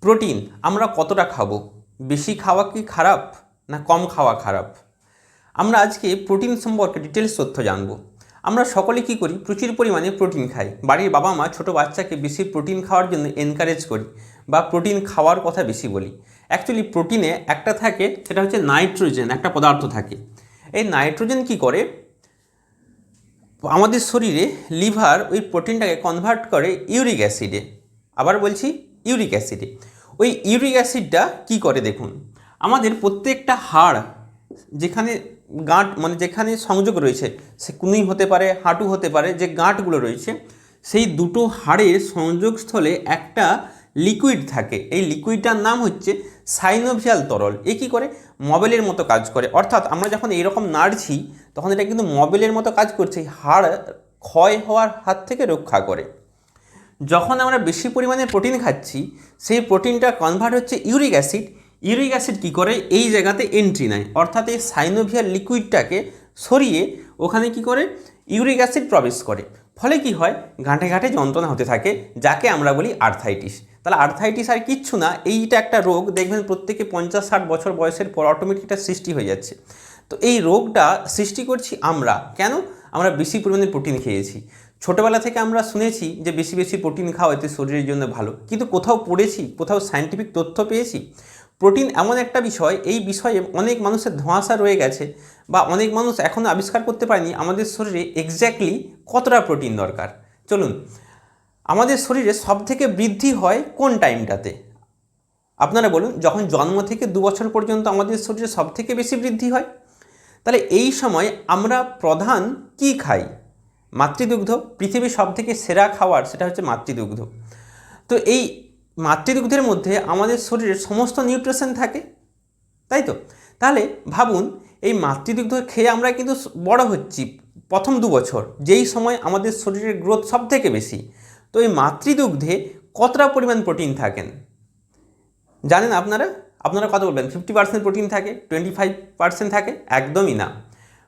Protein আমরা কতটা খাব? বেশি খাওয়া কি খারাপ না কম খাওয়া খারাপ? আমরা আজকে প্রোটিন সম্পর্কে ডিটেলস তথ্য জানব। আমরা সকলে কি করি? প্রচুর পরিমাণে প্রোটিন খাই। বাড়ির বাবা মা ছোটো বাচ্চাকে বেশি প্রোটিন খাওয়ার জন্য এনকারেজ করি বা প্রোটিন খাওয়ার কথা বেশি বলি। অ্যাকচুয়ালি প্রোটিনে একটা থাকে, সেটা হচ্ছে নাইট্রোজেন, একটা পদার্থ থাকে। এই নাইট্রোজেন কি করে? আমাদের শরীরে লিভার ওই প্রোটিনটাকে কনভার্ট করে ইউরিক অ্যাসিডে। আবার বলছি ইউরিক অ্যাসিডে। ওই ইউরিক অ্যাসিডটা কি করে দেখুন? আমাদের প্রত্যেকটা হাড় যেখানে গাঁট মানে যেখানে সংযোগ রয়েছে, সে কুনি হতে পারে, হাঁটু হতে পারে, যে গাঁটগুলো রয়েছে, সেই দুটো হাড়ের সংযোগস্থলে একটা লিকুইড থাকে। এই লিকুইডটার নাম হচ্ছে সাইনোভিয়াল তরল। এ কী করে? মোবাইলের মতো কাজ করে। অর্থাৎ আমরা যখন এইরকম নাড়ছি, তখন এটা কিন্তু মোবাইলের মতো কাজ করছে। হাড় ক্ষয় হওয়ার হাত থেকে রক্ষা করে। যখন আমরা বেশি পরিমাণে প্রোটিন খাচ্ছি, সেই প্রোটিনটা কনভার্ট হচ্ছে ইউরিক অ্যাসিড ইউরিক অ্যাসিড কী করে? এই জায়গাতে এন্ট্রি নেয়। অর্থাৎ এই সাইনোভিয়ার লিকুইডটাকে সরিয়ে ওখানে কি করে? ইউরিক অ্যাসিড প্রবেশ করে। ফলে কি হয়? ঘাঁটে ঘাঁটে যন্ত্রণা হতে থাকে, যাকে আমরা বলি আর্থাইটিস তাহলে আর্থাইটিস আর কিচ্ছু না, এইটা একটা রোগ। দেখবেন প্রত্যেকে পঞ্চাশ ষাট বছর বয়সের পর অটোমেটিক এটা সৃষ্টি হয়ে যাচ্ছে। তো এই রোগটা সৃষ্টি করছি আমরা। কেন? আমরা বেশি পরিমাণে প্রোটিন খেয়েছি। ছোটোবেলা থেকে আমরা শুনেছি যে বেশি বেশি প্রোটিন খাওয়া এতে শরীরের জন্য ভালো। কিন্তু কোথাও পড়েছি, কোথাও সায়েন্টিফিক তথ্য পেয়েছি, প্রোটিন এমন একটা বিষয়, এই বিষয়ে অনেক মানুষের ধোঁয়াশা রয়ে গেছে বা অনেক মানুষ এখনও আবিষ্কার করতে পারেনি আমাদের শরীরে এক্স্যাক্টলি কতটা প্রোটিন দরকার। চলুন, আমাদের শরীরে সব থেকে বৃদ্ধি হয় কোন টাইমটাতে আপনারা বলুন, যখন জন্ম থেকে দু বছর পর্যন্ত আমাদের শরীরে সব থেকে বেশি বৃদ্ধি হয়? তাহলে এই সময় আমরা প্রধান কি খাই? মাতৃদুগ্ধ পৃথিবীর সব থেকে সেরা খাবার সেটা হচ্ছে মাতৃদুগ্ধ। তো এই মাতৃদুগ্ধের মধ্যে আমাদের শরীরের সমস্ত নিউট্রিশন থাকে, তাই তো? তাহলে ভাবুন, এই মাতৃদুগ্ধ খেয়ে আমরা কিন্তু বড় হচ্ছি প্রথম দু বছর, যেই সময় আমাদের শরীরের গ্রোথ সব থেকে বেশি। তো এই মাতৃদুগ্ধে কতটা পরিমাণ প্রোটিন থাকেন? জানেন আপনারা? আপনারা কত বলবেন? ফিফটি পার্সেন্ট প্রোটিন থাকে টোয়েন্টি ফাইভ পার্সেন্ট থাকে? একদমই না।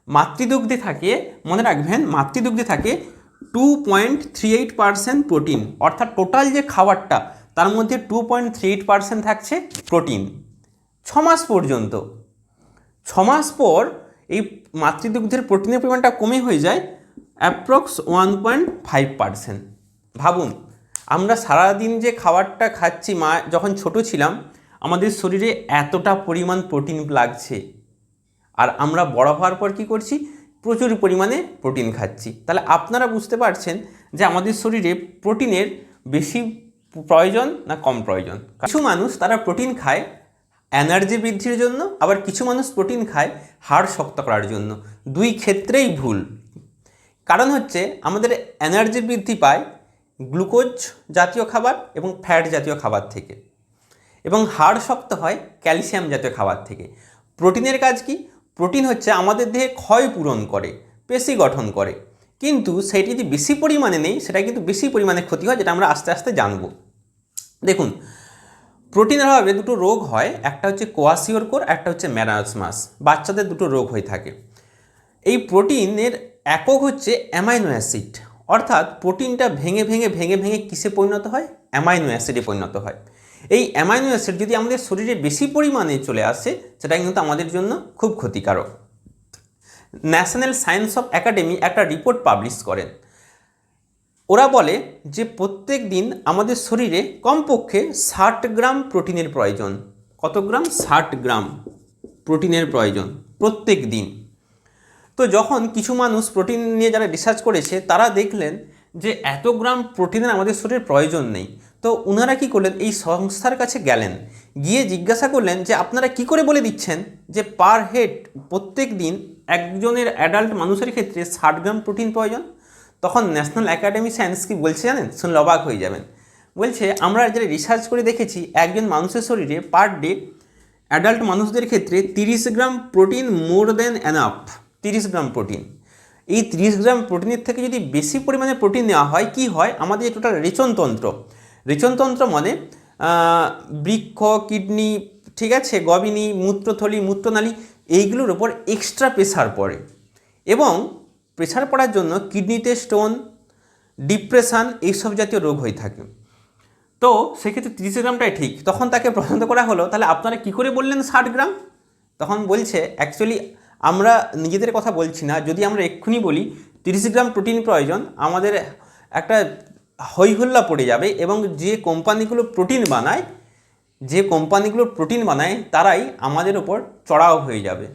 মাতৃদুগ্ধে থাকে, মনে রাখবেন, মাতৃদুগ্ধে থাকে two point three eight percent protein অর্থাৎ টোটাল যে খাবারটা, তার মধ্যে two point three eight percent থাকছে প্রোটিন ছ মাস পর্যন্ত। ছ মাস পর এই মাতৃদুগ্ধের প্রোটিনের পরিমাণটা কমে হয়ে যায় approx one point five percent ভাবুন, আমরা সারাদিন যে খাবারটা খাচ্ছি, মা, যখন ছোট ছিলাম, আমাদের শরীরে এতটা পরিমাণ প্রোটিন লাগছে। আর আমরা বড় হওয়ার পর কী করছি? প্রচুর পরিমাণে প্রোটিন খাচ্ছি। তাহলে আপনারা বুঝতে পারছেন যে আমাদের শরীরে প্রোটিনের বেশি প্রয়োজন না কম প্রয়োজন? কিছু মানুষ তারা প্রোটিন খায় এনার্জি বৃদ্ধির জন্য, আবার কিছু মানুষ প্রোটিন খায় হাড় শক্ত করার জন্য। দুই ক্ষেত্রেই ভুল। কারণ হচ্ছে আমাদের এনার্জি বৃদ্ধি পায় গ্লুকোজ জাতীয় খাবার এবং ফ্যাট জাতীয় খাবার থেকে। এবং হাড় শক্ত হয় ক্যালসিয়াম জাতীয় খাবার থেকে। প্রোটিনের কাজ কি? প্রোটিন হচ্ছে আমাদের দেহে ক্ষয় পূরণ করে, পেশি গঠন করে। কিন্তু সেটি যদি বেশি পরিমাণে নেই, সেটা কিন্তু বেশি পরিমাণে ক্ষতি হয়, যেটা আমরা আস্তে আস্তে জানব। দেখুন প্রোটিনের অভাবে দুটো রোগ হয়, একটা হচ্ছে কোয়াসিওর কোর, একটা হচ্ছে ম্যারাসমাস বাচ্চাদের দুটো রোগ হয়ে থাকে। এই প্রোটিনের একক হচ্ছে অ্যামাইনো অ্যাসিড। অর্থাৎ প্রোটিনটা ভেঙে ভেঙে ভেঙে ভেঙে কিসে পরিণত হয়? অ্যামাইনো অ্যাসিডে পরিণত হয়। এই অ্যামাইনো অ্যাসিড যদি আমাদের শরীরে বেশি পরিমাণে চলে আসে সেটা কিন্তু আমাদের জন্য খুব ক্ষতিকারক। ন্যাশনাল সায়েন্স অফ একাডেমি একটা রিপোর্ট পাবলিশ করেন। ওরা বলে যে প্রত্যেক দিন আমাদের শরীরে কমপক্ষে ষাট গ্রাম প্রোটিনের প্রয়োজন। কত গ্রাম? ষাট গ্রাম প্রোটিনের প্রয়োজন প্রত্যেক দিন। তো যখন কিছু মানুষ প্রোটিন নিয়ে যারা রিসার্চ করেছে, তারা দেখলেন যে এত গ্রাম প্রোটিনের আমাদের শরীরে প্রয়োজন নেই। তো ওনারা কি করলেন? এই সংস্থার কাছে গেলেন। গিয়ে জিজ্ঞাসা করলেন যে, আপনারা কি করে বলে দিচ্ছেন যে, পার হেড প্রত্যেক দিন একজনের অ্যাডাল্ট মানুষের ক্ষেত্রে ষাট গ্রাম প্রোটিন প্রয়োজন? তখন ন্যাশনাল একাডেমি সায়েন্স কি বলছে জানেন? শুনলে অবাক হয়ে যাবেন। বলছে, আমরা যারা রিসার্চ করে দেখেছি, একজন মানুষের শরীরে পার ডে অ্যাডাল্ট মানুষদের ক্ষেত্রে তিরিশ গ্রাম প্রোটিন মোর দেন অ্যানাফ তিরিশ গ্রাম প্রোটিন। এই তিরিশ গ্রাম প্রোটিনের থেকে যদি বেশি পরিমাণে প্রোটিন নেওয়া হয়, কি হয়? আমাদের টোটাল রেচনতন্ত্র রেচনতন্ত্র মানে বৃক্ষ, কিডনি, ঠিক আছে, গবিনী, মূত্রথলি, মূত্রনালী, এইগুলোর ওপর এক্সট্রা প্রেশার পড়ে। এবং প্রেশার পড়ার জন্য কিডনিতে স্টোন ডিপ্রেশান এইসব জাতীয় রোগ হয়ে থাকে। তো সেক্ষেত্রে তিরিশ গ্রামটাই ঠিক। তখন তাকে প্রশ্ন করা হলো, তাহলে আপনারা কী করে বললেন ষাট গ্রাম? তখন বলছে অ্যাকচুয়ালি আমরা নিজেদের কথা বলছি না। যদি আমরা এক্ষুনি বলি, তিরিশ গ্রাম প্রোটিন প্রয়োজন, আমাদের একটা হৈহুল্লা পড়ে যাবে এবং যে কোম্পানিগুলো প্রোটিন বানায়, যে কোম্পানিগুলো প্রোটিন বানায়, তারাই আমাদের ওপর চড়াও হয়ে যাবে।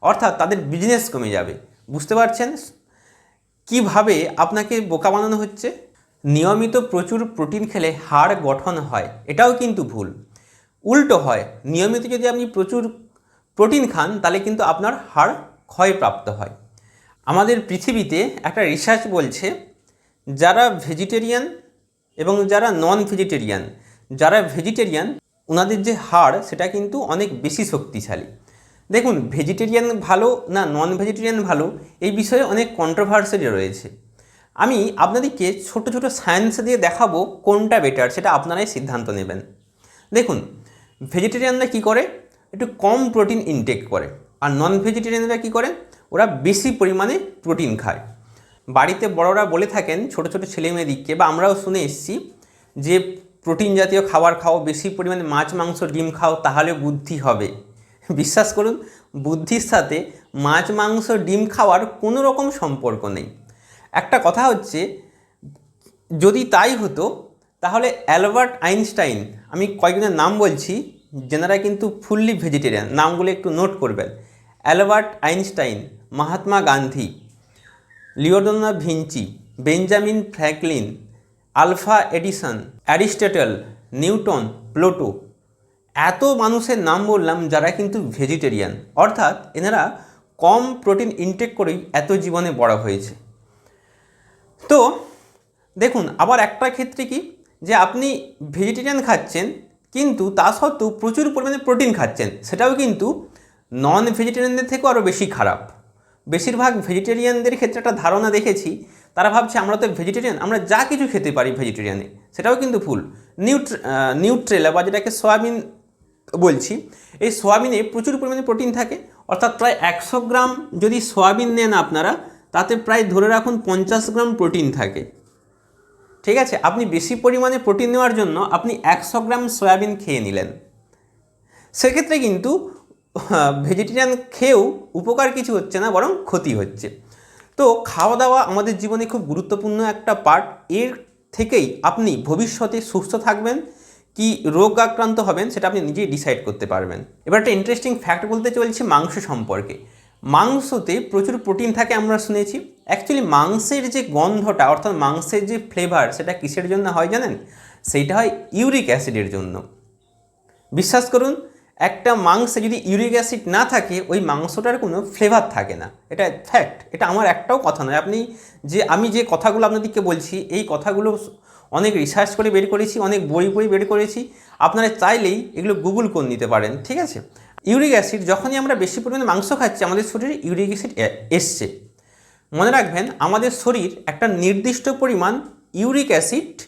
অর্থাৎ তাদের বিজনেস কমে যাবে। বুঝতে পারছেন? কীভাবে আপনাকে বোকা বানানো হচ্ছে? নিয়মিত প্রচুর প্রোটিন খেলে হাড় গঠন হয়, এটাও কিন্তু ভুল। উল্টো হয়, নিয়মিত যদি আপনি প্রচুর প্রোটিন খান, তাহলে কিন্তু আপনার হাড় ক্ষয়প্রাপ্ত হয়। আমাদের পৃথিবীতে একটা রিসার্চ বলছে যারা ভেজিটেরিয়ান এবং যারা নন ভেজিটেরিয়ান যারা ভেজিটেরিয়ান ওনাদের যে হাড়, সেটা কিন্তু অনেক বেশি শক্তিশালী। দেখুন ভেজিটেরিয়ান ভালো না নন ভেজিটেরিয়ান ভালো, এই বিষয়ে অনেক কন্ট্রোভার্সি রয়েছে। আমি আপনাদেরকে ছোট ছোট সায়েন্স দিয়ে দেখাবো কোনটা বেটার সেটা আপনারাই সিদ্ধান্ত নেবেন। দেখুন ভেজিটেরিয়ানরা কী করে? একটু কম প্রোটিন ইনটেক করে। আর নন ভেজিটেরিয়ানরা কী করে? ওরা বেশি পরিমাণে প্রোটিন খায়। বাড়িতে বড়রা বলে থাকেন, ছোট ছোট ছেলে মেয়েদিককে বা আমরাও শুনে এসেছি যে প্রোটিন জাতীয় খাবার খাও, বেশি পরিমাণে মাছ, মাংস, ডিম খাও, তাহলে বুদ্ধি হবে। বিশ্বাস করুন, বুদ্ধির সাথে মাছ, মাংস, ডিম খাওয়ার কোনো রকম সম্পর্ক নেই। একটা কথা হচ্ছে, যদি তাই হতো, তাহলে অ্যালবার্ট আইনস্টাইন, আমি কয়েকজনের নাম বলছি, যেনারা কিন্তু ফুললি ভেজিটেরিয়ান, নামগুলো একটু নোট করবেন। Albert Einstein, Mahatma Gandhi. লিওডোনা Vinci, Benjamin Franklin, Alva Edison, Aristotle, Newton, Plato. এত মানুষের নাম বললাম যারা কিন্তু ভেজিটেরিয়ান। অর্থাৎ এনারা কম প্রোটিন ইনটেক করেই এত জীবনে বড় হয়েছে। তো দেখুন, আবার একটা ক্ষেত্রে কি? যে আপনি ভেজিটেরিয়ান খাচ্ছেন, কিন্তু তা সত্ত্বেও প্রচুর পরিমাণে প্রোটিন খাচ্ছেন। সেটাও কিন্তু নন ভেজিটেরিয়ানদের থেকেও আরও বেশি খারাপ। বেশিরভাগ ভেজিটেরিয়ানদের ক্ষেত্রে একটা ধারণা দেখেছি, তারা ভাবছে আমরা তো ভেজিটেরিয়ান আমরা যা কিছু খেতে পারি ভেজিটেরিয়ানে সেটাও কিন্তু ভুল। নিউট্র নিউট্রেলা বা যেটাকে সয়াবিন বলছি, এই সোয়াবিনে প্রচুর পরিমাণে প্রোটিন থাকে, অর্থাৎ প্রায় একশো গ্রাম যদি সোয়াবিন নেন আপনারা, তাতে প্রায় ধরে রাখুন পঞ্চাশ গ্রাম প্রোটিন থাকে। ঠিক আছে? আপনি বেশি পরিমাণে প্রোটিন নেওয়ার জন্য আপনি একশো গ্রাম সয়াবিন খেয়ে নিলেন। সেক্ষেত্রে কিন্তু ভেজিটেরিয়ান খেয়েও উপকার কিছু হচ্ছে না, বরং ক্ষতি হচ্ছে। তো খাওয়া দাওয়া আমাদের জীবনে খুব গুরুত্বপূর্ণ একটা পার্ট এর থেকেই আপনি ভবিষ্যতে সুস্থ থাকবেন, কি রোগ আক্রান্ত হবেন, সেটা আপনি নিজেই ডিসাইড করতে পারবেন। এবার একটা ইন্টারেস্টিং ফ্যাক্ট বলতে চলছে মাংস সম্পর্কে। মাংসতে প্রচুর প্রোটিন থাকে আমরা শুনেছি। অ্যাকচুয়ালি মাংসের যে গন্ধটা, অর্থাৎ মাংসের যে ফ্লেভার সেটা কিসের জন্য হয় জানেন? সেইটা হয় ইউরিক অ্যাসিডের জন্য। বিশ্বাস করুন একটা মাংসে যদি ইউরিক অ্যাসিড না থাকে, ওই মাংসটার কোনো ফ্লেভার থাকে না। এটা ফ্যাক্ট। এটা আমার একটাও কথা নয়। আপনি যে, আমি যে কথাগুলো আপনাদেরকে বলছি, এই কথাগুলো অনেক রিসার্চ করে বের করেছি, অনেক বই বই বের করেছি। আপনারা চাইলেই এগুলো গুগল করে নিতে পারেন, ঠিক আছে? ইউরিক অ্যাসিড, যখনই আমরা বেশি পরিমাণে মাংস খাচ্ছি, আমাদের শরীরে ইউরিক অ্যাসিড এসছে। মনে রাখবেন, আমাদের শরীর একটা নির্দিষ্ট পরিমাণ ইউরিক অ্যাসিড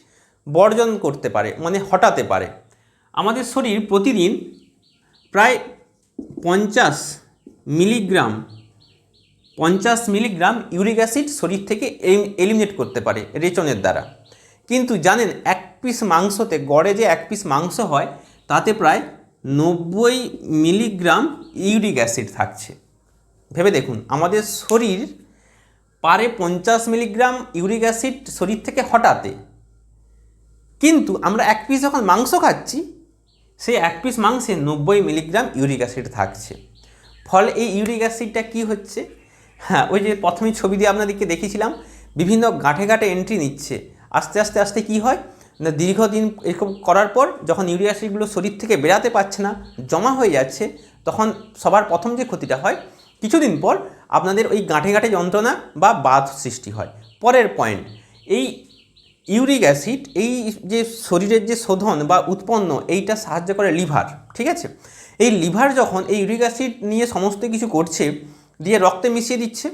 বর্জন করতে পারে মানে হটাতে পারে। আমাদের শরীর প্রতিদিন প্রায় পঞ্চাশ মিলিগ্রাম পঞ্চাশ মিলিগ্রাম ইউরিক অ্যাসিড শরীর থেকে এলিমিনেট করতে পারে রেচনের দ্বারা। কিন্তু জানেন, এক পিস মাংসতে, গড়ে যে এক পিস মাংস হয়, তাতে প্রায় নব্বই মিলিগ্রাম ইউরিক অ্যাসিড থাকছে। ভেবে দেখুন, আমাদের শরীর পারে পঞ্চাশ মিলিগ্রাম ইউরিক অ্যাসিড শরীর থেকে হটাতে কিন্তু আমরা এক পিস যখন মাংস খাচ্ছি সেই এক পিস মাংসে নব্বই মিলিগ্রাম ইউরিক অ্যাসিড থাকছে। ফলে এই ইউরিক অ্যাসিডটা কি হচ্ছে? হ্যাঁ ওই যে প্রথমে ছবি দিয়ে আপনাদেরকে দেখিয়েছিলাম, বিভিন্ন গাঁঠে গাঁঠে এন্ট্রি নিচ্ছে। আস্তে আস্তে আস্তে কি হয়? না, দীর্ঘদিন এরকম করার পর যখন ইউরিক অ্যাসিডগুলো শরীর থেকে বেরাতে পারছে না, জমা হয়ে যাচ্ছে, তখন সবার প্রথম যে ক্ষতিটা হয়, কিছুদিন পর আপনাদের ওই গাঁঠে গাঁঠে যন্ত্রণা বা বাত সৃষ্টি হয়। পরের পয়েন্ট এই ইউরিক অ্যাসিড, এই যে শরীরের যে শোধন বা উৎপন্ন, এইটা সাহায্য করে লিভার, ঠিক আছে? এই লিভার যখন এই ইউরিক অ্যাসিড নিয়ে সমস্ত কিছু করছে, দিয়ে রক্তে মিশিয়ে দিচ্ছে,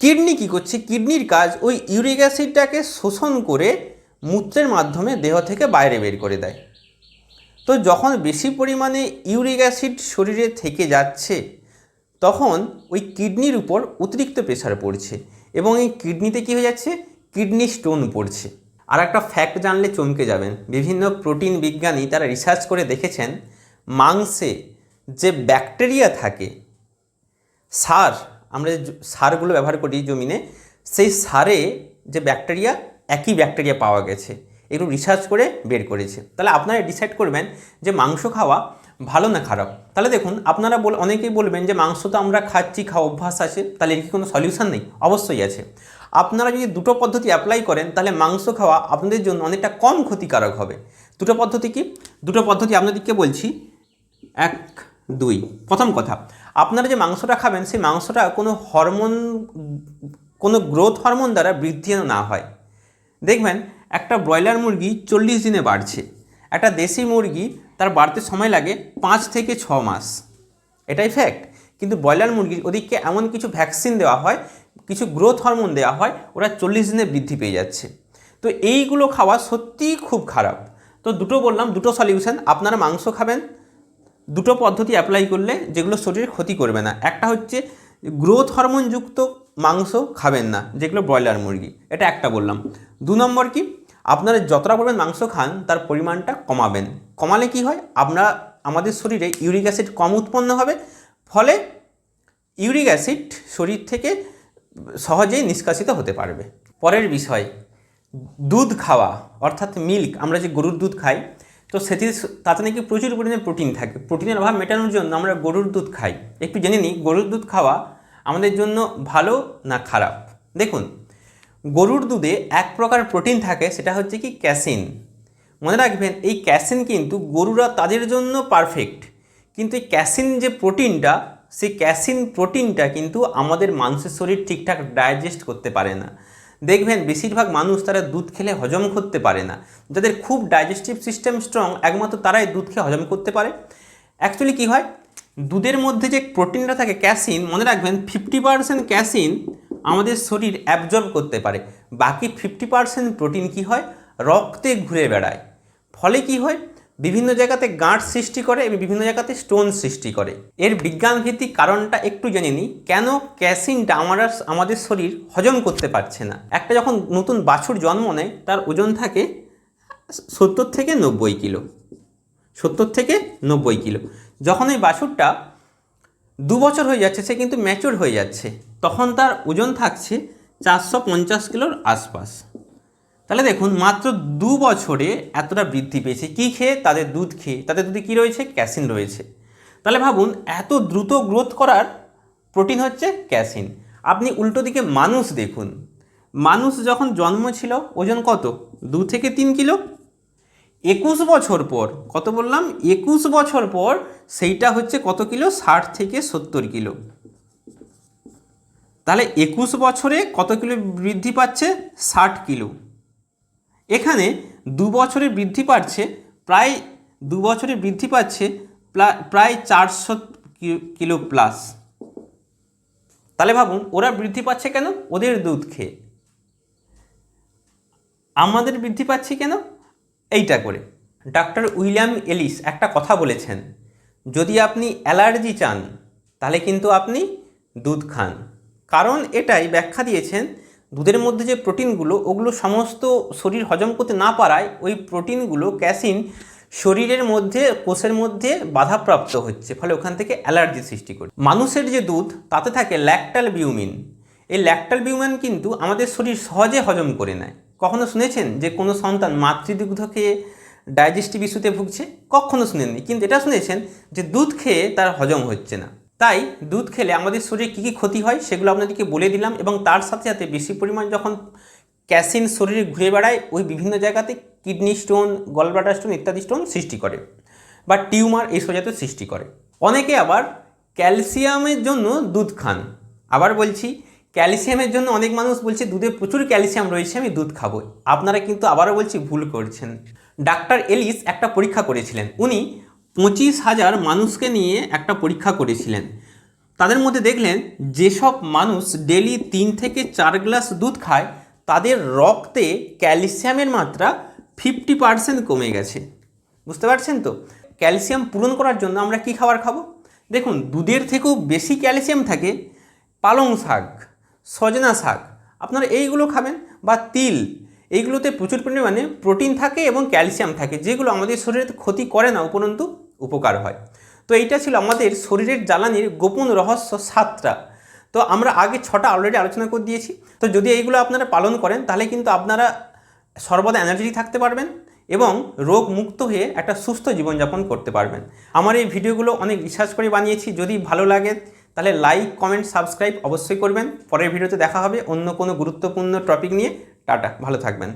কিডনি কী করছে? কিডনির কাজ ওই ইউরিক অ্যাসিডটাকে শোষণ করে মূত্রের মাধ্যমে দেহ থেকে বাইরে বের করে দেয়। তো যখন বেশি পরিমাণে ইউরিক অ্যাসিড শরীরে থেকে যাচ্ছে, তখন ওই কিডনির উপর অতিরিক্ত প্রেশার পড়ছে এবং এই কিডনিতে কী হয়ে যাচ্ছে? কিডনি স্টোন পড়ছে আর একটা ফ্যাক্ট জানলে চমকে যাবেন। বিভিন্ন প্রোটিন বিজ্ঞানী তারা রিসার্চ করে দেখেছেন, মাংসে যে ব্যাকটেরিয়া থাকে, সার, আমরা যে সারগুলো ব্যবহার করি জমিনে, সেই সারে যে ব্যাকটেরিয়া একই ব্যাকটেরিয়া পাওয়া গেছে। এগুলো রিসার্চ করে বের করেছে। তাহলে আপনারা ডিসাইড করবেন যে মাংস খাওয়া ভালো না খারাপ। তাহলে দেখুন, আপনারা বল, অনেকেই বলবেন যে মাংস তো আমরা খাচ্ছি, খাওয়া অভ্যাস আছে, তাহলে এর কি কোনো সলিউশন নেই? অবশ্যই আছে। আপনারা যদি দুটো পদ্ধতি অ্যাপ্লাই করেন, তাহলে মাংস খাওয়া আপনাদের জন্য অনেকটা কম ক্ষতিকারক হবে। দুটো পদ্ধতি কি? দুটো পদ্ধতি আপনাদেরকে বলছি। এক, দুই, প্রথম কথা, আপনারা যে মাংসটা খাবেন, সেই মাংসটা কোনো হরমোন, কোনো গ্রোথ হরমোন দ্বারা বৃদ্ধি না হয়। দেখবেন, একটা ব্রয়লার মুরগি চল্লিশ দিনে বাড়ছে। একটা দেশি মুরগি, তার বাড়তে সময় লাগে পাঁচ থেকে ছ মাস। এটাই ফ্যাক্ট কিন্তু ব্রয়লার মুরগির ওদিকে এমন কিছু ভ্যাকসিন দেওয়া হয় কিছু গ্রোথ হরমোন দেওয়া হয়, ওরা চল্লিশ দিনে বৃদ্ধি পেয়ে যাচ্ছে। তো এইগুলো খাওয়া সত্যিই খুব খারাপ। তো দুটো বললাম, দুটো সলিউশন আপনারা মাংস খাবেন, দুটো পদ্ধতি অ্যাপ্লাই করলে যেগুলো শরীরের ক্ষতি করবে না। একটা হচ্ছে গ্রোথ হরমোনযুক্ত মাংস খাবেন না, যেগুলো ব্রয়লার মুরগি। এটা একটা বললাম। দু নম্বর কি? আপনারা যতটা পরিমাণ মাংস খান, তার পরিমাণটা কমাবেন। কমালে কি হয়? আমরা আমাদের শরীরে ইউরিক অ্যাসিড কম উৎপন্ন হবে। ফলে ইউরিক অ্যাসিড শরীর থেকে সহজেই নিষ্কাশিত হতে পারবে। পরের বিষয়, দুধ খাওয়া, অর্থাৎ মিল্ক আমরা যে গরুর দুধ খাই, তো সেটি তাতে নাকি প্রচুর পরিমাণে প্রোটিন থাকে। প্রোটিনের অভাব মেটানোর জন্য আমরা গরুর দুধ খাই। একটু জেনে নিই, গরুর দুধ খাওয়া আমাদের জন্য ভালো না খারাপ? দেখুন, গরুর দুধে এক প্রকার প্রোটিন থাকে, সেটা হচ্ছে কি ক্যাসিন। মনে রাখবেন, এই ক্যাসিন কিন্তু গরুরা তাদের জন্য পারফেক্ট কিন্তু এই ক্যাসিন যে প্রোটিনটা সেই ক্যাসিন প্রোটিনটা কিন্তু আমাদের মানুষের শরীর ঠিকঠাক ডাইজেস্ট করতে পারে না। দেখবেন, বেশিরভাগ মানুষ তারা দুধ খেলে হজম করতে পারে না। যাদের খুব ডাইজেস্টিভ সিস্টেম স্ট্রং, একমাত্র তারাই দুধ খেয়ে হজম করতে পারে। অ্যাকচুয়ালি কী হয়? দুধের মধ্যে যে প্রোটিনটা থাকে, ক্যাসিন, মনে রাখবেন, ফিফটি পার্সেন্ট ক্যাসিন আমাদের শরীর অ্যাবজর্ব করতে পারে। বাকি ফিফটি পার্সেন্ট প্রোটিন কী হয়? রক্তে ঘুরে বেড়ায়। ফলে কি হয়? বিভিন্ন জায়গাতে গাঁট সৃষ্টি করে এবং বিভিন্ন জায়গাতে স্টোন সৃষ্টি করে। এর বিজ্ঞানভিত্তিক কারণটা একটু জেনে নিই। কেন ক্যাসিনটা আমরা আমাদের শরীর হজম করতে পারছে না? একটা যখন নতুন বাছুর জন্ম নেয়, তার ওজন থাকে সত্তর থেকে নব্বই কিলো। সত্তর থেকে নব্বই কিলো। যখন ওই বাছুরটা দু বছর হয়ে যাচ্ছে, সে কিন্তু ম্যাচুর হয়ে যাচ্ছে। তখন তার ওজন থাকছে চারশো পঞ্চাশ কিলোর আশপাশ। তাহলে দেখুন, মাত্র দু বছরে এতটা বৃদ্ধি পেয়েছে। কী খেয়ে? তাদের দুধ খেয়ে। তাদের দুধে কী রয়েছে? ক্যাসিন রয়েছে। তাহলে ভাবুন, এত দ্রুত গ্রোথ করার প্রোটিন হচ্ছে ক্যাসিন। আপনি উল্টো দিকে মানুষ দেখুন। মানুষ যখন জন্ম ছিল, ওজন কত? দু থেকে তিন কিলো। একুশ বছর পর, কত বললাম? একুশ বছর পর সেইটা হচ্ছে কত কিলো? ষাট থেকে সত্তর কিলো। তাহলে একুশ বছরে কত কিলো বৃদ্ধি পাচ্ছে? ষাট কিলো। এখানে দু বছরে বৃদ্ধি পাচ্ছে, প্রায় দু বছরে বৃদ্ধি পাচ্ছে প্রায় চারশো কিলো প্লাস তাহলে ভাবুন, ওরা বৃদ্ধি পাচ্ছে কেন? ওদের দুধ খেয়ে। আমাদের বৃদ্ধি পাচ্ছে কেন? এইটা করে। ডাক্তার উইলিয়াম এলিস একটা কথা বলেছেন, যদি আপনি অ্যালার্জি চান, তাহলে কিন্তু আপনি দুধ খান। কারণ এটাই ব্যাখ্যা দিয়েছেন দুধের মধ্যে যে প্রোটিনগুলো, ওগুলো সমস্ত শরীর হজম করতে না পারায় ওই প্রোটিনগুলো ক্যাসিন শরীরের মধ্যে, কোষের মধ্যে বাধাপ্রাপ্ত হচ্ছে। ফলে ওখান থেকে অ্যালার্জি সৃষ্টি করে। মানুষের যে দুধ, তাতে থাকে ল্যাকটাল বিউমিন। এই ল্যাকটাল বিউমিন কিন্তু আমাদের শরীর সহজে হজম করে নেয়। কখনো শুনেছেন যে কোনো সন্তান মাতৃদুগ্ধ খেয়ে ডাইজেস্টিভ ইস্যুতে ভুগছে? কখনো শুনেননি। কিন্তু এটা শুনেছেন যে দুধ খেয়ে তার হজম হচ্ছে না। তাই দুধ খেলে আমাদের শরীরে কী কী ক্ষতি হয় সেগুলো আপনাদেরকে বলে দিলাম এবং তার সাথে সাথে বেশি পরিমাণ যখন ক্যাসিন শরীরে ঘুরে বেড়ায়, ওই বিভিন্ন জায়গাতে কিডনি স্টোন, গলব্লাডার স্টোন ইত্যাদি স্টোন সৃষ্টি করে বা টিউমার এইসব জাতীয় সৃষ্টি করে। অনেকে আবার ক্যালসিয়ামের জন্য দুধ খান। আবার বলছি, ক্যালসিয়ামের জন্য অনেক মানুষ বলছে, দুধে প্রচুর ক্যালসিয়াম রয়েছে, আমি দুধ খাব আপনারা কিন্তু আবারও বলছি, ভুল করছেন। ডাক্তার এলিস একটা পরীক্ষা করেছিলেন। উনি পঁচিশ হাজার মানুষকে নিয়ে একটা পরীক্ষা করেছিলেন। তাদের মধ্যে দেখলেন, যেসব মানুষ ডেলি তিন থেকে চার গ্লাস দুধ খায়, তাদের রক্তে ক্যালসিয়ামের মাত্রা ফিফটি পার্সেন্ট কমে গেছে। বুঝতে পারছেন তো? ক্যালসিয়াম পূরণ করার জন্য আমরা কি খাবার খাব? দেখুন, দুধের থেকেও বেশি ক্যালসিয়াম থাকে পালং শাক, সজনা শাক। আপনারা এইগুলো খাবেন বা তিল, এইগুলোতে প্রচুর পরিমাণে প্রোটিন থাকে এবং ক্যালসিয়াম থাকে, যেগুলো আমাদের শরীরে ক্ষতি করে না, উপরন্তু উপকার হয়। তো এইটা ছিল আমাদের শরীরের জ্বালানির গোপন রহস্য সাতটা। তো আমরা আগে ছটা অলরেডি আলোচনা করে দিয়েছি। তো যদি এইগুলো আপনারা পালন করেন, তাহলে কিন্তু আপনারা সর্বদা এনার্জেটিক থাকতে পারবেন এবং রোগ মুক্ত হয়ে একটা সুস্থ জীবনযাপন করতে পারবেন। আমার এই ভিডিওগুলো অনেক রিসার্চ করে বানিয়েছি। যদি ভালো লাগে, তাহলে লাইক কমেন্ট সাবস্ক্রাইব অবশ্যই করবেন। পরের ভিডিওতে দেখা হবে অন্য কোনো গুরুত্বপূর্ণ টপিক নিয়ে। টাটা, ভালো থাকবেন।